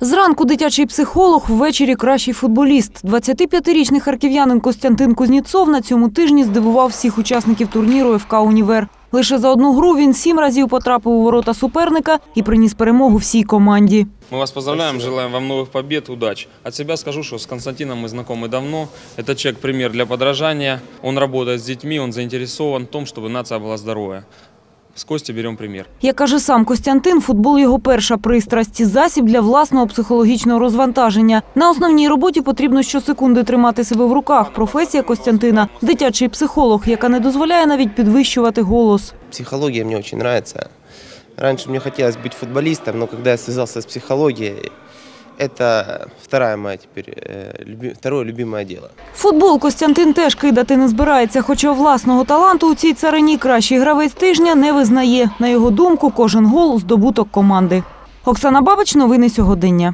Зранку дитячий психолог, ввечері кращий футболіст. 25-річний харків'янин Костянтин Кузніцов на цьому тижні здивував всіх учасників турніру ФК «Універ». Лише за одну гру він сім разів потрапив у ворота суперника і приніс перемогу всій команді. Мы вас поздравляем, желаем вам новых побед, удач. От себя скажу, что с Константином мы знакомы давно. Это человек пример для подражания. Он работает с детьми, он заинтересован в том, чтобы нация была здоровая. С Кости берем пример. Як каже сам Костянтин, футбол його перша пристрасть – засіб для власного психологічного розвантаження. На основній роботі потрібно щосекунди тримати себе в руках. Професія Костянтина – дитячий психолог, яка не дозволяє навіть підвищувати голос. Психология мне очень нравится. Раньше мне хотелось быть футболистом, но когда я связался с психологией, это вторая моя теперь, э, второе любимое дело. Футбол Костянтин теж кидати не збирається, хоча власного таланту у цій царині кращий гравець тижня не визнає. На його думку, кожен гол – здобуток команди. Оксана Бабич, новини сьогодення.